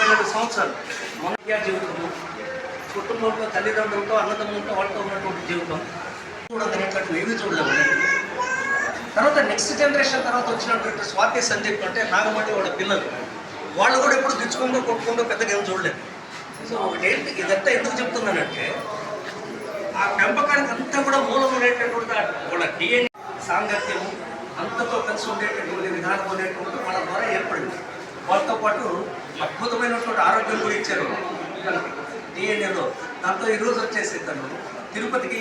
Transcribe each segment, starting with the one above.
ఇరవై ఏడు సంవత్సరాలు మొదటి జీవితము కుటుంబంలో తల్లిదండ్రులతో అన్నదమ్ములతో వాళ్ళతో ఉన్నటువంటి జీవితం. చూడదనేటట్టు ఏమీ చూడలేము. తర్వాత నెక్స్ట్ జనరేషన్ తర్వాత వచ్చినటువంటి స్వాతి సందీప్ అంటే నాగమణి వాళ్ళ పిల్లలు. వాళ్ళు కూడా ఎప్పుడు తెచ్చుకుంటూ కొట్టుకుంటూ పెద్దగా ఏం చూడలేదు. సో ఒకటేంటి ఇదంతా ఎందుకు చెప్తున్నానంటే ఆ పెంపకానికి అంతా కూడా మూలం ఉండేటటువంటి వాళ్ళ డిఎన్ఏ సాంగత్యము అంతతో కలిసి ఉండేటటువంటి విధానం అనేటువంటి వాళ్ళ ద్వారా ఏర్పడింది. వాళ్ళతో పాటు అద్భుతమైనటువంటి ఆరోగ్యం కూడా ఇచ్చారు డిఎన్ఏలో దాంతో ఈరోజు వచ్చేసి తను తిరుపతికి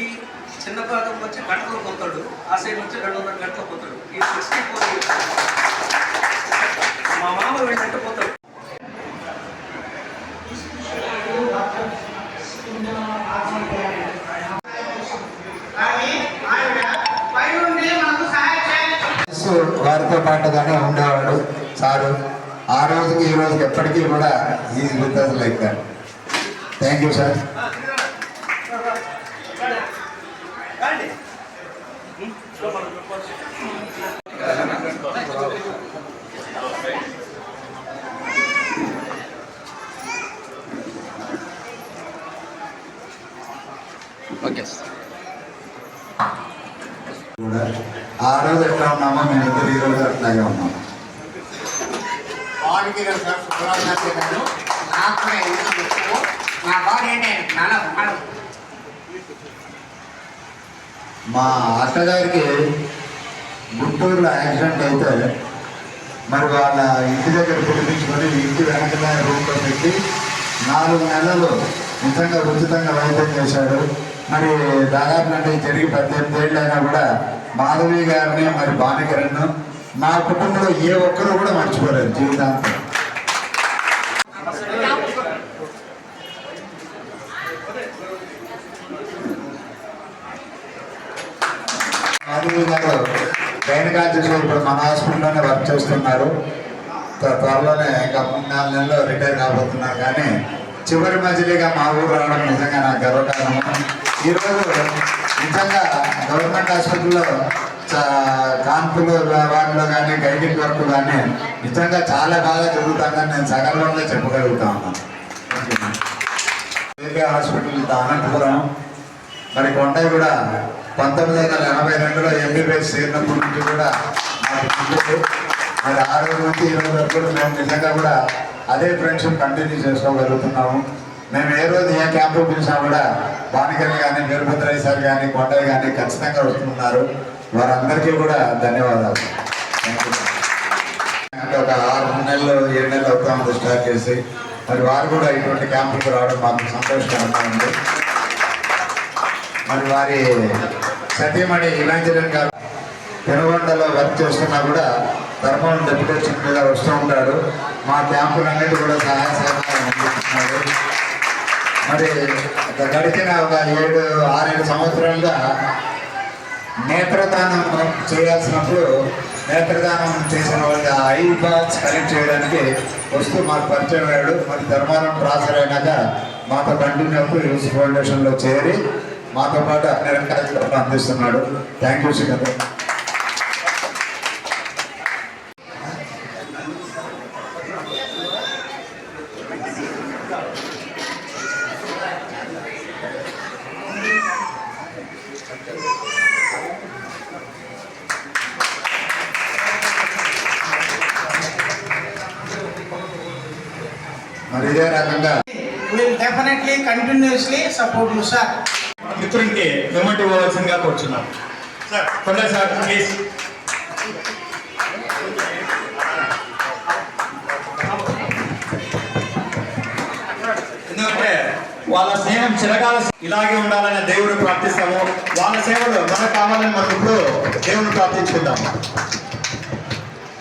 చిన్న భాగం వచ్చి గంటలో పోతాడు. ఆ సైడ్ నుంచి రెండున్నర గంటలో పోతాడు. ఈ సిక్స్టీ ఫోర్ మా మామ వెళ్ళంటే పోతాడు. వారితో పాటుగానే ఉండేవాడు సారు. ఆ రోజుకి ఈ రోజుకి ఎప్పటికీ కూడా ఈ with like that thank you sir okay ఆ రోజు ఎట్లా ఉన్నామో మేము ఇద్దరు ఈ రోజు అట్లాగే ఉన్నాం. వాళ్ళకి సార్ సుబ్రహ్మణ్య గారు నాకు కూడా ఎందుకు నా బాధ అంటే చాలా బాగా మా అత్తగారికి గుంటూరులో యాక్సిడెంట్ అయితే మరి వాళ్ళ ఇంటి దగ్గర పిలిపించుకొని ఇంటి వెనకల రూమ్లో పెట్టి నాలుగు నెలలు నిజంగా ఉచితంగా వైద్యం చేశాడు. మరి దాదాపు అంటే జరిగి పద్దెనిమిది ఏళ్ళు అయినా కూడా మాధవి గారిని మరి భానుకిరణ్ నా కుటుంబంలో ఏ ఒక్కరు కూడా మర్చిపోలేదు జీవితాంతం. మాధవి గారు గైనకాలజిస్ట్ ఇప్పుడు మన హాస్పిటల్లోనే వర్క్ చేస్తున్నారు. త్వరలోనే ఇంకా మూడు నాలుగు నెలల్లో రిటైర్ కాబోతున్నారు. కానీ చివరి మజిలీగా మా ఊరు రావడం నిజంగా నాకు గర్వకారణం. ఈరోజు నిజంగా గవర్నమెంట్ హాస్పిటల్లో చా- కాన్పులు వాటిలో కానీ గైడింగ్ వర్క్ కానీ నిజంగా చాలా బాగా జరుగుతుందని నేను సగర్వంగా చెప్పగలుగుతా ఉన్నాను. హాస్పిటల్ అనంతపురం మరి కొండ కూడా పంతొమ్మిది వందల ఎనభై రెండులో ఎంబీబీఎస్ చేరినప్పటి నుంచి కూడా మరి ఆ రోజు నుంచి ఈ రోజు వరకు కూడా మేము నిజంగా కూడా అదే ఫ్రెండ్షిప్ కంటిన్యూ చేసుకోగలుగుతున్నాము. మేము ఏ రోజు ఏ క్యాంపు పిలిచినా కూడా భానుకర్ కానీ వీరభద్రయ్య సార్ కానీ కొండయ్య కానీ ఖచ్చితంగా వస్తున్నారు. వారందరికీ కూడా ధన్యవాదాలు. అంటే ఒక ఆరు నెలలు ఏడు నెలలు అవుతా ఉంది స్టార్ట్ చేసి మరి వారు కూడా ఇటువంటి క్యాంపులకు రావడం మాకు సంతోషకరంగా ఉంది. మరి వారి సతీమణి ఇలాంజలిన్ గారు పెనుగొండలో వర్క్ చేస్తున్నా కూడా ధర్మవరం డెప్యుటేషన్ మీద వస్తూ ఉంటాడు. మా క్యాంపులన్నిటి కూడా సహాయ సహకారం అందిస్తున్నాడు మరి గడిచిన ఒక ఏడు ఆరేడు సంవత్సరాలుగా నేత్రదానం చేయాల్సినప్పుడు నేత్రదానం చేసిన వాళ్ళకి ఆ ఐ బాక్స్ కలెక్ట్ చేయడానికి వస్తూ మాకు పరిచయం అయ్యాడు. మరి ధర్మారం ట్రాన్స్ఫర్ అయినాక మాతో కంటిన్యూ అప్పుడు యూస్ ఫౌండేషన్లో చేరి మాతో పాటు అన్నారం కాలేజీలో అందిస్తున్నాడు. థ్యాంక్ యూ సార్ మరి ఇదే రకంగా డెఫినెట్లీ కంటిన్యూస్లీ సపోర్ట్ సార్ మిత్రునికి మెమెంట్ ఇవ్వవలసిందిగా కోరుచున్నాం సార్ కొండ సార్ ప్లీజ్ ఎందుకంటే వాళ్ళ స్నేహం చిరకాల ఇలాగే ఉండాలని దేవుడు ప్రార్థిస్తాము. వాళ్ళ సేవలు మనకు కావాలని మనం ఇప్పుడు దేవుని ప్రార్థించుకుందాం.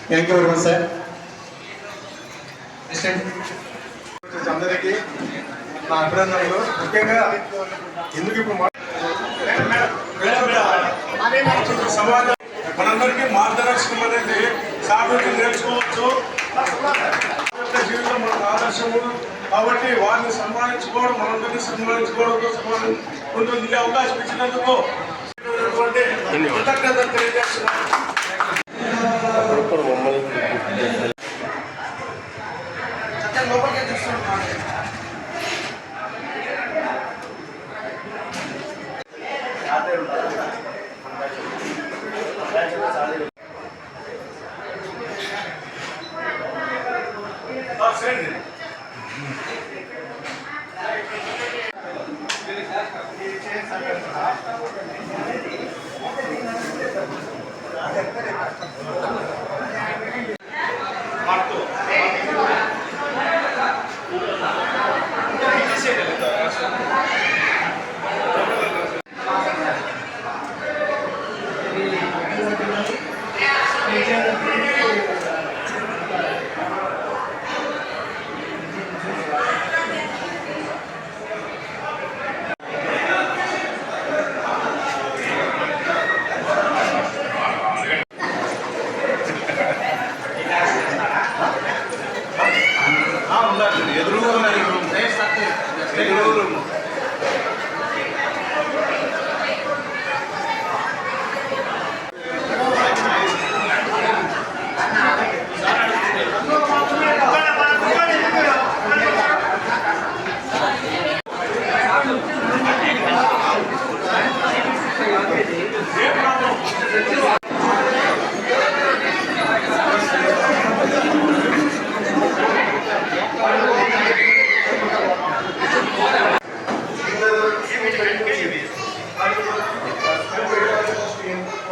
Thank you very much sir. అందరికీ నా అభినందనలు. ముఖ్యంగా ఎందుకు ఇప్పుడు సమాజం మనందరికీ మార్గదర్శకం అనేది సాగుతూ నేర్చుకోవచ్చు జీవితం మనకు ఆదర్శము కాబట్టి వారిని సన్మానించుకోవడం మనందరినీ సన్మానించుకోవడంతో సమానం. ఉంటుంది ఈ అవకాశం ఇచ్చినందుకు కృతజ్ఞతలు తెలియజేస్తున్నాను.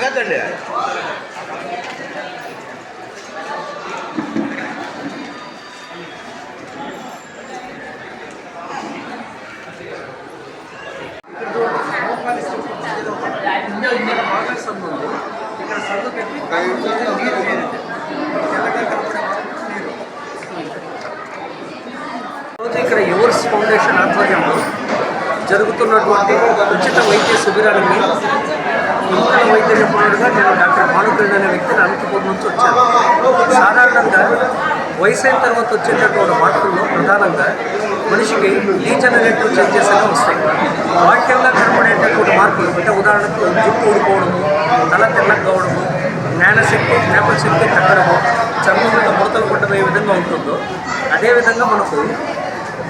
ఆగద్దండి ఇక్కడ సందు పెట్టి నీరు చేరింది తెల్లగా కనపడే నీరు రోజు ఇక్కడ యువర్స్ ఫౌండేషన్ ఆధ్వర్యంలో జరుగుతున్నటువంటి ఉచిత వైద్య శిబిరానికి నూతన వైద్య నిపుణుడిగా నేను డాక్టర్ భానుకృష్ణ అనే వ్యక్తిని అనంతపూర్ నుంచి వచ్చాను. సాధారణంగా వయసు అయిన తర్వాత వచ్చేటటువంటి వాటిల్లో ప్రధానంగా మనిషికి డీజనరేటివ్ చేంజెస్ అనేవి వస్తాయి. వాక్యంగా కనపడేటటువంటి మార్పులు అంటే ఉదాహరణకు జుట్టు ఊడిపోవడము తల తెల్లగా కావడము జ్ఞానశక్తి జ్ఞాపకశక్తి తగ్గడము చర్మం మీద ముడతలు పడ్డం ఏ విధంగా ఉంటుందో అదేవిధంగా మనకు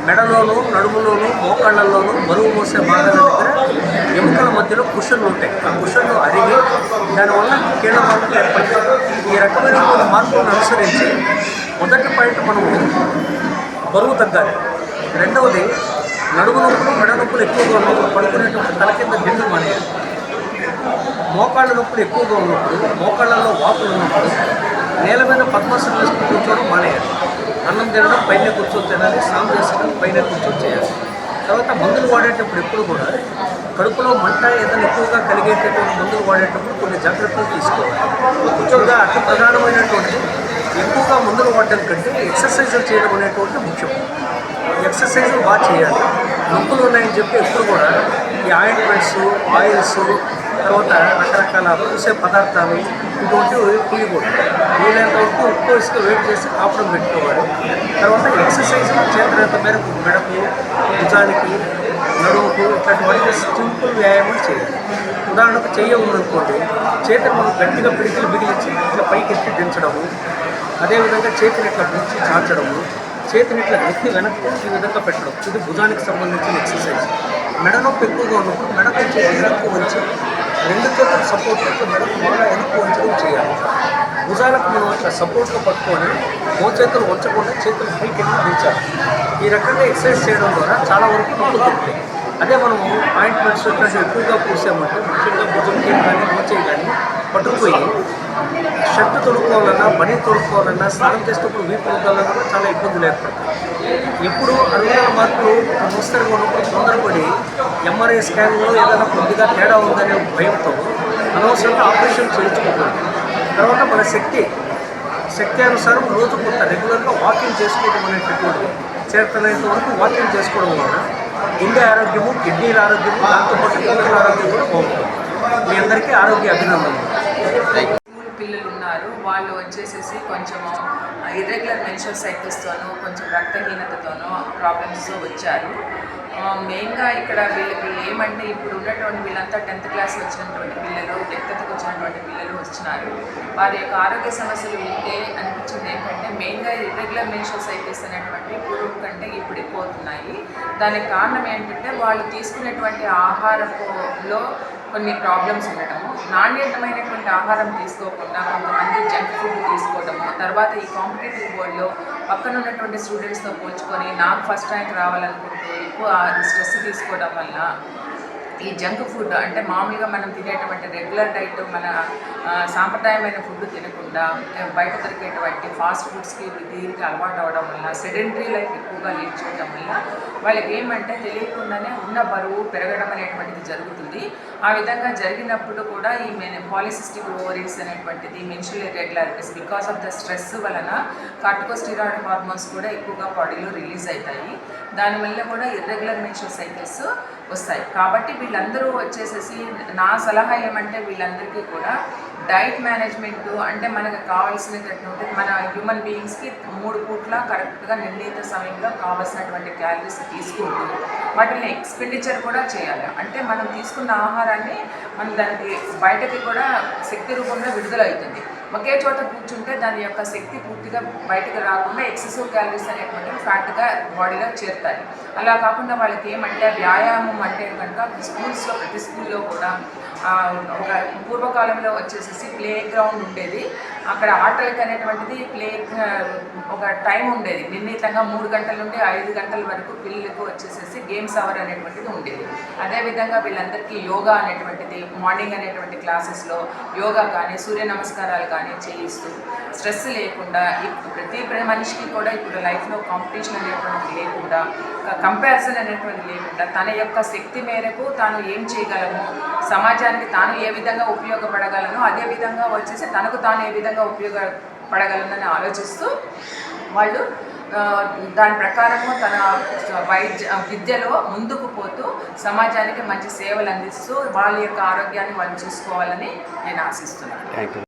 మెడలోను నడుములోను మోకాళ్ళలోను బరువు మోసే భాగాల దగ్గర ఎముకల మధ్యలో కుషన్లు ఉంటాయి. ఆ కుషన్లు అరిగి దానివల్ల కీళ్ళ మార్పులు ఏర్పడతాయి. ఈ రకమైనటువంటి మార్పులను అనుసరించి మొదటి పాయింట్ మనము బరువు తగ్గాలి. రెండవది నడుము నొప్పులు మెడ నొప్పులు ఎక్కువగా ఉన్నప్పుడు పడుకునేటప్పుడు తల కింద దిండు మానేయాలి. మోకాళ్ళ నొప్పులు ఎక్కువగా ఉన్నప్పుడు మోకాళ్ళల్లో వాపులు ఉన్నప్పుడు నేల మీద పద్మాసనం వేసుకుని కూర్చోవడం మానేయాలి. అన్నం తినడం పైన కూర్చొని తినాలి స్నానం చేసుకోవడం పైన కూర్చొని చేయాలి. తర్వాత మందులు వాడేటప్పుడు ఎప్పుడు కూడా కడుపులో మంట ఏదైనా ఎక్కువగా కలిగేటటువంటి మందులు వాడేటప్పుడు కొన్ని జాగ్రత్తలు తీసుకోవాలి. ముఖ్యంగా అతి ప్రధానమైనటువంటి ఎక్కువగా మందులు వాడడం కంటే ఎక్సర్సైజులు చేయడం అనేటువంటి ముఖ్యం. ఎక్సర్సైజులు బాగా చేయాలి. నొప్పులు ఉన్నాయని చెప్పి ఎప్పుడు కూడా ఈ ఆయింట్మెంట్స్ ఆయిల్స్ తర్వాత రకరకాల పూసే పదార్థాలు ఇటువంటివి తీయకూడదు వీలైనంత వరకు ఉప్పు ఇసుక వెయిట్ చేసి కాపురం పెట్టుకోవాలి. తర్వాత ఎక్సర్సైజ్ చేతులంత మేరకు మెడకు భుజానికి నడుముకు ఇట్లాంటి వాటికి సింపుల్ వ్యాయామం చేయాలి. ఉదాహరణకు చెయ్య ఉందనుకోండి చేతిని మనం గట్టిగా పిడికిలు బిగిలించి ఇట్లా పైకి ఎత్తి దించడము అదేవిధంగా చేతిని ఇట్లా పిలిచి చాచడము చేతిని ఇట్లా ఎత్తి వెనక్కి ఈ విధంగా పెట్టడం. ఇది భుజానికి సంబంధించిన ఎక్సర్సైజ్ మెడ నొప్పి ఎక్కువగా ఉన్నప్పుడు మెడ కొంచెం వెనక్కు వచ్చి రెండు చేతులు సపోర్ట్ మెడకు బాగా వెనక్కు వంచడం చేయాలి. భుజాలకు మనం అట్లా సపోర్ట్లో పట్టుకొని మో చేతులు వంచకుండా చేతులు పైకి దించాలి. ఈ రకంగా ఎక్సర్సైజ్ చేయడం ద్వారా చాలా వరకు నొప్పులు తగ్గుతాయి అదే మనము ఆయింట్మెంట్స్ ఇట్లాంటివి ఎక్కువగా పూసామంటే ముఖ్యంగా భుజంకి కానీ మోచేయి కానీ పట్టుకుపోయి షర్ట్ తొడుక్కోవాలన్నా బనీ తొడుక్కోవాలన్నా స్నానం చేసేటప్పుడు వీపు తొడుకోవాలన్నా చాలా ఇబ్బందులు ఏర్పడతాయి. ఎప్పుడు అరవై మార్కులు మోస్తరుగా ఉన్నప్పుడు తొందరపడి ఎంఆర్ఐ స్కాన్లో ఏదైనా కొద్దిగా తేడా ఉందనే భయంతో అనవసరంగా ఆపరేషన్ చేయించుకుంటాం తర్వాత మన శక్తి శక్తి అనుసారం రోజు కొంత రెగ్యులర్గా వాకింగ్ చేసుకోవడం అనేటటువంటి చేతనైనంత వరకు వాకింగ్ చేసుకోవడం వలన గుండె ఆరోగ్యము కిడ్నీల ఆరోగ్యము దాంతోపాటు పిల్లల ఆరోగ్యం కూడా బాగుంటుంది. మీ అందరికీ ఆరోగ్య అభినందనలు. వాళ్ళు వచ్చేసేసి కొంచెం ఇర్రెగ్యులర్ మెన్షన్ సైకిల్స్తోనూ కొంచెం రక్తహీనతతోనూ ప్రాబ్లమ్స్తో వచ్చారు. మెయిన్గా ఇక్కడ వీళ్ళకి ఏమంటే ఇప్పుడు ఉన్నటువంటి వీళ్ళంతా టెన్త్ క్లాస్ వచ్చినటువంటి పిల్లలు వ్యక్తతకు వచ్చినటువంటి పిల్లలు వచ్చినారు. వారి యొక్క ఆరోగ్య సమస్యలు వింటే అనిపించింది ఏంటంటే మెయిన్గా ఇర్రెగ్యులర్ మెన్షన్ సైకిల్స్ అనేటువంటి పూర్వం కంటే ఇప్పుడు ఎక్కువ అవుతున్నాయి. దానికి కారణం ఏంటంటే వాళ్ళు తీసుకునేటువంటి ఆహారంలో కొన్ని ప్రాబ్లమ్స్ ఉండటము. నాణ్యతమైనటువంటి ఆహారం తీసుకోకుండా కొంతమంది జంక్ ఫుడ్ తీసుకోవడము తర్వాత ఈ కాంపిటేటివ్ వరల్డ్లో పక్కన ఉన్నటువంటి స్టూడెంట్స్తో పోల్చుకొని నాకు ఫస్ట్ ర్యాంక్ రావాలనుకుంటే ఎక్కువ స్ట్రెస్ తీసుకోవడం వల్ల ఈ జంక్ ఫుడ్ అంటే మామూలుగా మనం తినేటువంటి రెగ్యులర్ డైట్ మన సాంప్రదాయమైన ఫుడ్ తినకుండా బయట దొరికేటువంటి ఫాస్ట్ ఫుడ్స్కి దీనికి అలవాటు అవ్వడం వల్ల సెడెంటరీ లైఫ్ ఎక్కువగా లీడ్ చేయడం వల్ల వాళ్ళకి ఏమంటే తెలియకుండానే ఉన్న బరువు పెరగడం అనేటువంటిది జరుగుతుంది. ఆ విధంగా జరిగినప్పుడు కూడా ఈ పాలిసిస్టిక్ ఓవరీస్ అనేటువంటిది menstrual irregularities because of the stress వలన కార్టికోస్టిరాయిడ్ హార్మోన్స్ కూడా ఎక్కువగా బాడీలో రిలీజ్ అవుతాయి. దానివల్ల కూడా ఇర్రెగ్యులర్ మెన్షుల్ సైకిల్స్ వస్తాయి. కాబట్టి వీళ్ళందరూ వచ్చేసేసి నా సలహా ఏమంటే వీళ్ళందరికీ కూడా డైట్ మేనేజ్మెంట్ అంటే మనకు కావాల్సినటువంటి మన హ్యూమన్ బీయింగ్స్కి మూడు పూట్ల కరెక్ట్గా నిర్ణీత సమయంలో కావాల్సినటువంటి క్యాలరీస్ తీసుకుంటూ వాటిని ఎక్స్పెండిచర్ కూడా చేయాలి. అంటే మనం తీసుకున్న ఆహారాన్ని మనం దానికి బయటకి కూడా శక్తి రూపంలో విడుదల అవుతుంది. ఒకే చోట కూర్చుంటే దాని యొక్క శక్తి పూర్తిగా బయటకు రాకుండా ఎక్సెసివ్ క్యాలరీస్ అనేటువంటివి ఫ్యాట్గా బాడీలో చేరుతాయి. అలా కాకుండా వాళ్ళకి ఏమంటే వ్యాయామం అంటే కనుక స్కూల్స్లో ప్రతి స్కూల్లో కూడా ఒక పూర్వకాలంలో వచ్చేసేసి ప్లే గ్రౌండ్ ఉండేది. అక్కడ ఆటలకు అనేటువంటిది ప్లే ఒక టైం ఉండేది. నిర్ణీతంగా మూడు గంటల నుండి ఐదు గంటల వరకు పిల్లలకు వచ్చేసేసి గేమ్స్ అవర్ అనేటువంటిది ఉండేది. అదేవిధంగా వీళ్ళందరికీ యోగా అనేటువంటిది మార్నింగ్ అనేటువంటి క్లాసెస్లో యోగా కానీ సూర్య నమస్కారాలు కానీ చేయిస్తూ స్ట్రెస్ లేకుండా ఇప్పుడు ప్రతి మనిషికి కూడా ఇప్పుడు లైఫ్లో కాంపిటీషన్ అనేటువంటిది లేకుండా కంపారిజన్ అనేటువంటిది లేకుండా తన యొక్క శక్తి మేరకు తాను ఏం చేయగలము సమాజానికి తాను ఏ విధంగా ఉపయోగపడగలను అదే విధంగా వచ్చేసి తనకు తాను ఏ విధంగా ఉపయోగపడగలనని ఆలోచిస్తూ వాళ్ళు దాని ప్రకారము తన వైద్య విద్యలో ముందుకు పోతూ సమాజానికి మంచి సేవలు అందిస్తూ వాళ్ళ యొక్క ఆరోగ్యాన్ని వాళ్ళు చూసుకోవాలని నేను ఆశిస్తున్నాను.